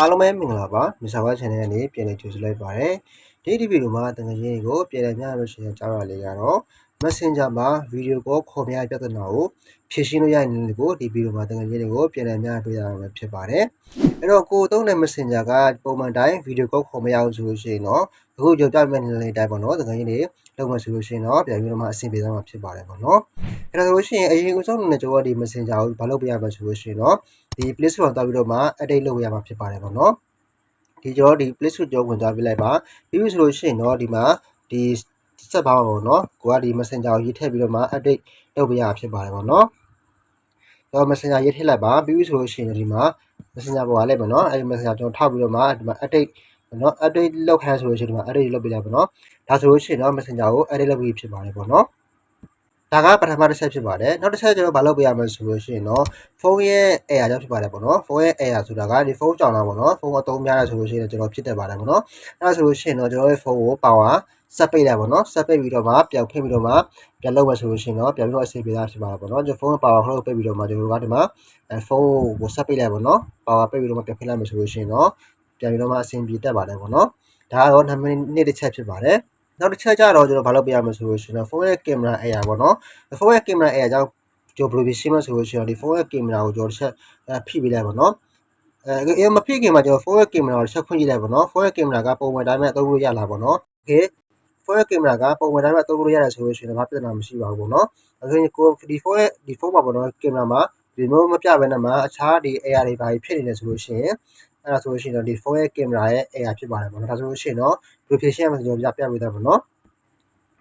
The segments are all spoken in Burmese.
အားလုံးပဲမင်္ဂလာပါမစ္စဝါ channel ကနေပြန်လည်ကြိုဆိုလိုက်ပါရစေဒီဒီဗီဒီယိုမှာတကယ်ကြီးကိုပြန်လည်မျှလို့ရှိရင်ကြားရလေးကတော့ Messenger မှာဗီဒီယိုကောခေါ်ပြရပြဿနာကိုဖြေရှင်းလို့ရတဲ့နည်းကိုဒီဗီဒီယိုမှာတကယ်ကြီးကိုပြန်လည်မျှပေးရမှာဖြစ်ပါတယ်အဲ့တော့ကိုသုံးတဲ့ Messenger ကပုံမှန်တိုင်းဗီဒီယိုကောခေါ်မရအောင်ဆိုလို့ရှိရင်တော့အခုကြောက်ကြမဲ့နည်းလေးတိုင်းပေါ့နော်တကယ်ကြီးတွေလုပ်မှဆိုလို့ရှိရင်တော့ပြန်ပြီးတော့မှအဆင်ပြေသွားမှာဖြစ်ပါတယ်ပေါ့နော်အဲ့ဒါဆိုလို့ရှိရင်အရင်ကဆုံးနေကျွန်တော်ဒီ Messenger ကိုဘာလုပ်ပြရမှာဆိုလို့ရှိရင်တော့ ဒီ Play Store တောက်ပြီးတော့မှ edit လုပ်ရမှာဖြစ်ပါတယ်ပေါ့နော်ဒီကျွန်တော်ဒီ Play Store ကြောဝင်သွားပြလိုက်ပါပြီးပြီဆိုလို့ရှိရင်တော့ဒီမှာဒီစက်ပါပါပေါ့နော်ကိုကဒီ Messenger ကိုရေးထည့်ပြီးတော့မှ update လုပ်ပြရဖြစ်ပါတယ်ပေါ့နော်တော့ Messenger ရေးထည့်လိုက်ပါပြီးပြီဆိုလို့ရှိရင်ဒီမှာ Messenger ပေါ်လာလိုက်ပါနော်အဲဒီ Messenger ကျွန်တော်ထောက်ပြီးတော့မှဒီမှာ update နော် update လုပ်ခိုင်းဆိုလို့ရှိရင်ဒီမှာ update လုပ်ပြလိုက်ပါနော်ဒါဆိုလို့ရှိရင်တော့ Messenger ကို edit လုပ်ပြီးဖြစ်ပါတယ်ပေါ့နော် ဒါကပထမတစ်ချက်ဖြစ်ပါတယ်နောက်တစ်ချက်ကျတော့မလုပ်ပြရမယ်ဆိုလို့ရှိရင်တော့ဖုန်းရဲ့ air ကြောင့်ဖြစ်ပါတယ်ပေါ့နော်ဖုန်းရဲ့ air ဆိုတာကဒီဖုန်းကြောင်တာပေါ့နော်ဖုန်းအသုံးများရဆိုလို့ရှိရင်ကျွန်တော်ဖြစ်တတ်ပါတယ်ပေါ့နော်အဲဒါဆိုလို့ရှိရင်တော့ကျွန်တော်ရဲ့ဖုန်းကို power ဆက်ပိတ်လိုက်ပေါ့နော်ဆက်ပိတ်ပြီးတော့မှပြန်ဖွင့်ပြီးတော့မှပြန်လုပ်မယ်ဆိုလို့ရှိရင်တော့ပြန်ပြီးတော့အဆင်ပြေတာဖြစ်ပါတယ်ပေါ့နော်ကျွန်တော်ဖုန်းရဲ့ power ခလို့ပိတ်ပြီးတော့မှကျွန်တော်တို့ကဒီမှာအဲဖုန်းကိုဆက်ပိတ်လိုက်ပေါ့နော် power ပိတ်ပြီးတော့မှပြန်ဖွင့်လိုက်မယ်ဆိုလို့ရှိရင်တော့ပြန်ပြီးတော့မှအဆင်ပြေတတ်ပါတယ်ပေါ့နော်ဒါကတော့နံပါတ်1တစ်ချက်ဖြစ်ပါတယ် နောက်တစ်ချက်ကျတော့ကျွန်တော်ဘာလုပ်ပြရမလဲဆိုလို့ရှိရင်ဖုန်းရဲ့ကင်မရာအရာပေါ့နော်ဖုန်းရဲ့ကင်မရာအရာကြောင့်ကျွန်တော်ဘယ်လိုပြင်ရှင်းမလဲဆိုလို့ရှိရင်ဒီဖုန်းရဲ့ကင်မရာကိုကျွန်တော်တစ်ချက်ဖိပေးလိုက်ပါနော်အဲအဲမဖိခင်မှာကျွန်တော် forward camera ကိုတစ်ချက်ခွင့်ကြည့်လိုက်ပါနော် forward camera ကပုံမှန်တိုင်းမဲ့အသုံးလို့ရလာပါနော် okay forward camera ကပုံမှန်တိုင်းမဲ့အသုံးလို့ရတယ်ဆိုလို့ရှိရင်ဘာပြဿနာမရှိပါဘူးပေါ့နော်အခုကိုဒီ forward ဒီ phone မှာပေါ့နော် camera မှာ remote မပြဘဲနဲ့မှအခြားဒီ AR တွေဘာကြီးဖြစ်နေလဲဆိုလို့ရှိရင် အဲ့ဒါဆိုလို့ရှိရင်တော့ဒီဖုန်းရဲ့ camera ရဲ့ AR ဖြစ်ပါတယ်ပေါ့နော်ဒါဆိုလို့ရှိရင်တော့ location မှာကျွန်တော်ပြပြပေးတာပေါ့နော်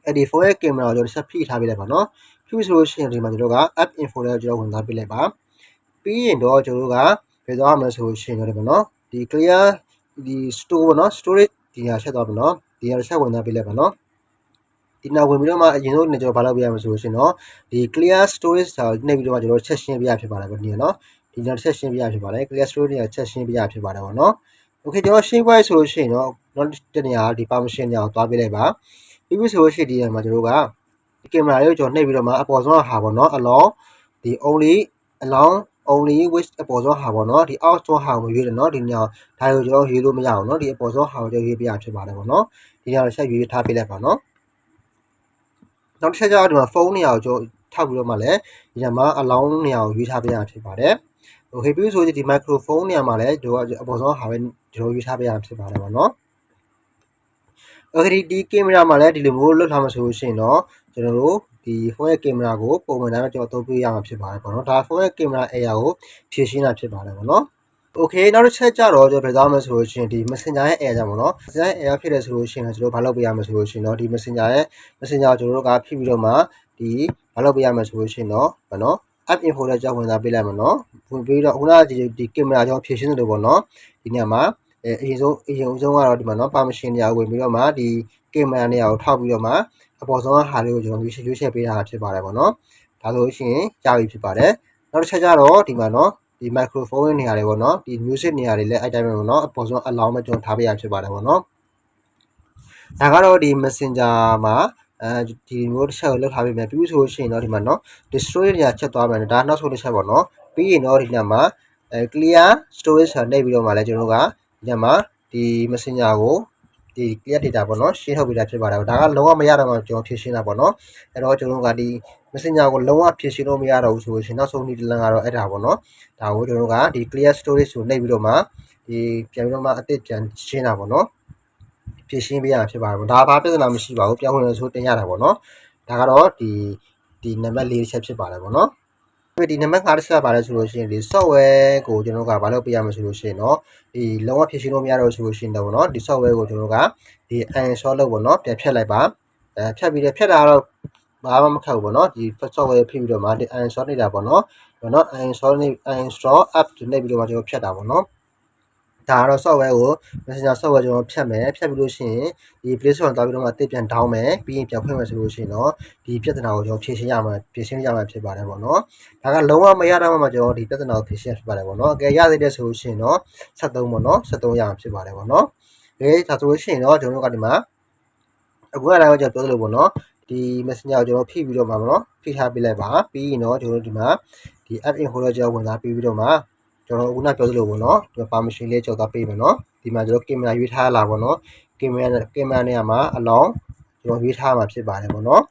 အဲ့ဒီဖုန်းရဲ့ camera ကိုကျွန်တော်ဆက်ဖိထားပေးလိုက်ပါနော်ဖိဆိုလို့ရှိရင်ဒီမှာကျွန်တော်က app info လေးကိုကျွန်တော်ဝင်သွားပေးလိုက်ပါပြီးရင်တော့ကျွန်တော်ကဘယ်သွားမလဲဆိုလို့ရှိရင်တော့ဒီပေါ့နော်ဒီ clear ဒီ store ပေါ့နော် storage ဒီညာဆက်သွားပါနော်ဒီညာဆက်ဝင်သွားပေးလိုက်ပါနော်ဒီနောက်ဝင်ပြီးတော့မှအရင်ဆုံးကျွန်တော်ဘာလုပ်ပြရမလဲဆိုလို့ရှိရင်တော့ဒီ clear storage စာကိုနှိပ်ပြီးတော့မှကျွန်တော်ချက်ရှင်းပြရဖြစ်ပါတယ်ပေါ့ဒီနော် ဒီနောက်ချက်ရှင်းပြရဖြစ်ပါတယ် clear storage ညာချက်ရှင်းပြရဖြစ်ပါတယ်ပေါ့နော် okay ကျွန်တော်ရှင်းပွဲဆိုလို့ရှိရင်တော့နောက်တစ်နေရာဒီ permission ညာကိုသွားပေးလိုက်ပါပြီးပြီဆိုလို့ရှိရင်ဒီမှာကျွန်တော်ကဒီကင်မရာလေးကိုကျွန်တော်နှိပ်ပြီးတော့မှအပေါ်ဆုံးဟာပေါ့နော် allow ဒီ only allow only with အပေါ်ဆုံးဟာပေါ့နော်ဒီ out ဆုံးဟာကိုရွေးတယ်နော်ဒီညဒါကိုကျွန်တော်ရွေးလို့မရအောင်နော်ဒီအပေါ်ဆုံးဟာကိုကျွန်တော်ရွေးပြရဖြစ်ပါတယ်ပေါ့နော်ဒီညတော့ဆက်ရွေးထားပေးလိုက်ပါနော်နောက်တစ်ချက်ကျတော့ဒီမှာဖုန်းနေရာကိုကျွန်တော် ထောက်ပြီးတော့မှလည်းဒီနေရာမှာ allowance နေရာကိုရွေးထားပေးရတာဖြစ်ပါတယ်။ Okay ပြီဆိုရင်ဒီ microphone နေရာမှာလည်းတို့အပေါ်ဆုံးဟာပဲကျွန်တော်ရွေးထားပေးရတာဖြစ်ပါတယ်ပေါ့နော်။ Okay ဒီကင်မရာမှာလည်းဒီလိုမျိုးလွတ်ထားမှဆိုလို့ရှိရင်တော့ကျွန်တော်တို့ဒီဖုန်းရဲ့ကင်မရာကိုပုံမှန်တိုင်းပဲကျွန်တော်အသုံးပြုရမှာဖြစ်ပါတယ်ပေါ့နော်။ဒါဖုန်းရဲ့ကင်မရာ area ကိုဖြည့်ရှင်းတာဖြစ်ပါတယ်ပေါ့နော်။ โอเคနောက်တစ်ချက်ကြတော့ကျွန်တော်ပြသွားမယ်ဆိုလို့ရှိရင်ဒီ Messenger ရဲ့ air ကြောင့်ပေါ့နော် Messenger ရဲ့ air ဖြစ်တယ်ဆိုလို့ရှိရင်ကျွန်တော်ဘာလုပ်ပေးရမလဲဆိုလို့ရှိရင်တော့ဒီ Messenger ရဲ့ Messenger ကိုကျွန်တော်တို့ကဖိပြီးတော့မှဒီဘာလုပ်ပေးရမလဲဆိုလို့ရှိရင်တော့ဗောနော် app info နဲ့ကြောက်ဝင်သားပေးလိုက်မှာနော်ဝင်ပြီးတော့ခုနကဒီဒီကင်မရာကြောင့်ဖြည့်ရှင်းတယ်လို့ပေါ့နော်ဒီနေရာမှာအဲအရင်ဆုံးအရင်ဆုံးကတော့ဒီမှာနော် permission နေရာဝင်ပြီးတော့မှဒီကင်မရာနေရာကိုထောက်ပြီးတော့မှအပေါ်ဆုံးဟာလေးကိုကျွန်တော်ရွေးရွေးချက်ပေးတာဖြစ်ပါတယ်ပေါ့နော်ဒါဆိုရှင်ကြာပြီဖြစ်ပါတယ်နောက်တစ်ချက်ကျတော့ဒီမှာနော် ဒီ microphone နေရာတွေပေါ့နော်ဒီ music နေရာတွေလည်းအဲ့တိုင်းပဲပေါ့နော်အပေါ်ဆုံး allow မဲ့ကျွန်တော်ထားပေးရဖြစ်ပါတယ်ပေါ့နော်ဒါကတော့ဒီ messenger မှာအဲဒီမျိုးတစ်ချက်ကိုလောက်ထားပေးမယ်ပြီးဆိုရှင်တော့ဒီမှာနော် destroy နေရာချက်သွားမယ်ဒါနောက်ဆုံးတစ်ချက်ပေါ့နော်ပြီးရင်တော့ဒီညမှာအဲ clear storage ဆိုနှိပ်ပြီးတော့မှလည်းကျွန်တော်တို့ကဒီညမှာဒီ messenger ကို ဒီ clear data ပေါ့နော်ရှင်းထုတ်ပေးတာဖြစ်ပါတယ်ဒါကလုံးဝမရတော့မှကျွန်တော်ဖြည့်ရှင်းတာပေါ့နော်အဲ့တော့ကျွန်တော်ကဒီ messenger ကိုလုံးဝဖြည့်ရှင်းလို့မရတော့ဘူးဆိုလို့ရှင်နောက်ဆုံးဒီလန်ကတော့အဲ့ဒါပေါ့နော်ဒါကိုကျွန်တော်ကဒီ clear storage ကိုနှိပ်ပြီးတော့မှဒီပြန်ပြီးတော့မှအသစ်ပြန်ရှင်းတာပေါ့နော်ဖြည့်ရှင်းပေးရမှာဖြစ်ပါတယ်ဒါဘာပြဿနာမရှိပါဘူးပြောင်းဝင်လို့ဆိုတင်ရတာပေါ့နော်ဒါကတော့ဒီဒီနံပါတ်၄ချက်ဖြစ်ပါတယ်ပေါ့နော် ဒီနံပါတ်5တစ်ချက်ပါလဲဆိုလို့ရှိရင်ဒီ software ကိုကျွန်တော်ကဘာလို့ပြရမလဲဆိုလို့ရှိရင်တော့ဒီလုံးဝဖြည့်ရှင်းလို့မရတော့ဆိုလို့ရှိရင်တော့ဗောနော်ဒီ software ကိုကျွန်တော်ကဒီ uninstall လုပ်ဗောနော်ပြန်ဖြတ်လိုက်ပါအဲဖြတ်ပြီးတော့ဖြတ်တာတော့ဘာမှမခက်ဘူးဗောနော်ဒီ software ဖြည့်ပြီးတော့မှဒီ uninstall နေတာဗောနော်ဗောနော် uninstall နေ uninstall app နေပြီးတော့မှကျွန်တော်ဖြတ်တာဗောနော် ဒါကတော့ software ကို Messenger software ကျွန်တော်ဖြတ်မယ်ဖြတ်ပြီးလို့ရှိရင်ဒီ Play Store သွားပြီးတော့မှတစ်ပြန် down မယ်ပြီးရင်ပြန်ဖွင့်မယ်ဆိုလို့ရှိရင်တော့ဒီပြဿနာကိုကျွန်တော်ဖြေရှင်းရမှာဖြေရှင်းရမှာဖြစ်ပါတယ်ပေါ့နော်ဒါကလုံးဝမရတော့မှကျွန်တော်ဒီပြဿနာကိုဖြေရှင်းဖြစ်ပါတယ်ပေါ့နော်အကယ်ရသေးတဲ့ဆိုလို့ရှိရင်တော့73ပေါ့နော်73ရမှာဖြစ်ပါတယ်ပေါ့နော်အဲဒါဆိုလို့ရှိရင်တော့ကျွန်တော်တို့ကဒီမှာအခုကလည်းကျွန်တော်ပြောသလိုပေါ့နော်ဒီ Messenger ကိုကျွန်တော်ဖိပြီးတော့မှာပေါ့နော်ဖိထားပေးလိုက်ပါပြီးရင်တော့ကျွန်တော်တို့ဒီမှာဒီ app info ကိုကျွန်တော်ဝင်လာပြီးပြီးတော့မှ ကျွန်တော်ခုနပြောသလိုပေါ့နော်ဒီ permission လေးကြောက်သွားပေးမယ်နော်ဒီမှာကျွန်တော်ကင်မရာရွေးထားလာပေါ့နော်ကင်မရာကင်မရာနေရာမှာအလောင်းကျွန်တော်ရွေးထားမှာဖြစ်ပါတယ်ပေါ့နော်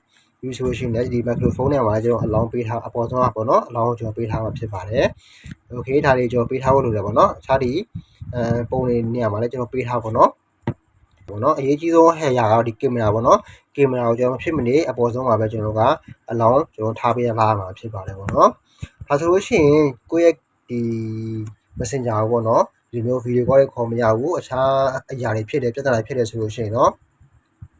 ဒီဆိုလို့ရှိရင်လည်းဒီ microphone နဲ့မှာလည်းကျွန်တော်အလောင်းပေးထားအပေါ်ဆုံးကပေါ့နော်အလောင်းကိုကျွန်တော်ပေးထားမှာဖြစ်ပါတယ် okay ဒါလေးကျွန်တော်ပေးထားဖို့လိုတယ်ပေါ့နော်အခြားဒီအဲပုံလေးနေရာမှာလည်းကျွန်တော်ပေးထားပေါ့နော်ပေါ့နော်အရေးကြီးဆုံးဟဲ့ရကတော့ဒီကင်မရာပေါ့နော်ကင်မရာကိုကျွန်တော်ဖြစ်မနေအပေါ်ဆုံးမှာပဲကျွန်တော်ကအလောင်းကျွန်တော်ထားပေးရလာမှာဖြစ်ပါတယ်ပေါ့နော်ဒါဆိုလို့ရှိရင်ကိုယ့်ရဲ့ ဒီ messenger ကိုပေါ့နော်ဒီမျိုး video call တွေခေါ်မရဘူးအခြားအရာတွေဖြစ်တယ်ပြဿနာဖြစ်တယ်ဆိုလို့ရှိရင်တော့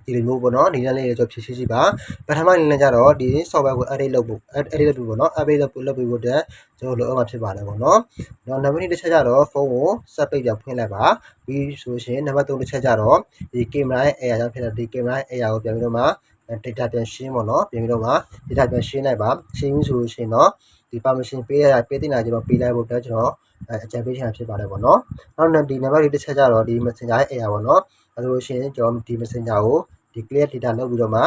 ဒီလိုမျိုးပေါ့နော်ဒီနေ့လေးကျွန်တော်ဖြည့်ရှင်းကြည့်ပါပထမအနေနဲ့ကျတော့ဒီ software ကို edit လုပ်ဖို့ edit လုပ်ဖို့ပေါ့နော် update လုပ်ဖို့လုပ်ပြီးဖို့အတွက်ကျွန်တော်လိုအပ်မှာဖြစ်ပါတယ်ပေါ့နော်နောက်နံပါတ်2တစ်ချက်ကျတော့ဖုန်းကိုစက်ပိတ်ပြဖွင့်လိုက်ပါပြီးဆိုရှင်နံပါတ်3တစ်ချက်ကျတော့ဒီကင်မရာရဲ့ air ကြောင့်ဖြစ်တဲ့ဒီကင်မရာရဲ့ air ကိုပြန်ပြီးတော့မှ data ပြန်ရှင်းပေါ့နော်ပြန်ပြီးတော့မှ data ပြန်ရှင်းလိုက်ပါရှင်းပြီးဆိုလို့ရှိရင်တော့ ဒီ permission ပေးရပေးတင်တာကျွန်တော်ပေးလိုက်ဖို့အတွက်ကျွန်တော်အကြံပေးချင်တာဖြစ်ပါတယ်ပေါ့နော်နောက်ဒီနံပါတ်4တစ်ချက်ကျတော့ဒီ messenger ရဲ့ air ပေါ့နော်အဲဆိုလို့ရှိရင်ကျွန်တော်ဒီ messenger ကိုဒီ clear data လုပ်ပြီးတော့မှ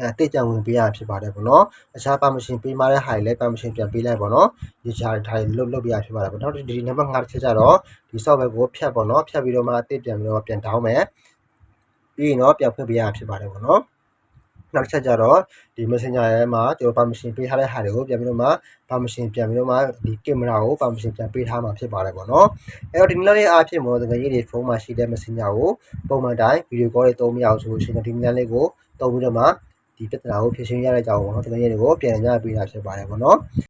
အဲတိကျဝင်ပေးရဖြစ်ပါတယ်ပေါ့နော်အခြား permission ပေးမှတဲ့ဟာတွေလည်း permission ပြန်ပေးလိုက်ပေါ့နော်ဒီ chart ထားတွေလုတ်လုတ်ပြရဖြစ်ပါတယ်ပေါ့နောက်ဒီ number 5တစ်ချက်ကျတော့ဒီ software ကိုဖြတ်ပေါ့နော်ဖြတ်ပြီးတော့မှအသစ်ပြန်ပြီးတော့ပြန်တောင်းမယ်ပြီးရင်တော့ပြန်ဖွင့်ပေးရဖြစ်ပါတယ်ပေါ့နော် နောက်တစ်ချက်ကျတော့ဒီ messenger ထဲမှာကျွန်တော် permission ပေးထားတဲ့ဟာတွေကိုပြန်ပြီးတော့မှ permission ပြန်ပြီးတော့မှဒီ camera ကို permission ပြန်ပေးထားမှာဖြစ်ပါတယ်ပေါ့နော်အဲ့တော့ဒီနေ့လေးအားဖြင့်မောတကယ်ကြီးတွေဖုန်းမှာရှိတဲ့ messenger ကိုပုံမှန်တိုင်း video call တွေသုံးမရအောင်ဆိုလို့ရှိရင်ဒီနေ့လေးကိုသုံးပြီးတော့မှဒီပြဿနာကိုဖြေရှင်းရတဲ့အကြောင်းပေါ့နော်တကယ်ကြီးတွေကိုပြန်ညပေးတာဖြစ်ပါတယ်ပေါ့နော်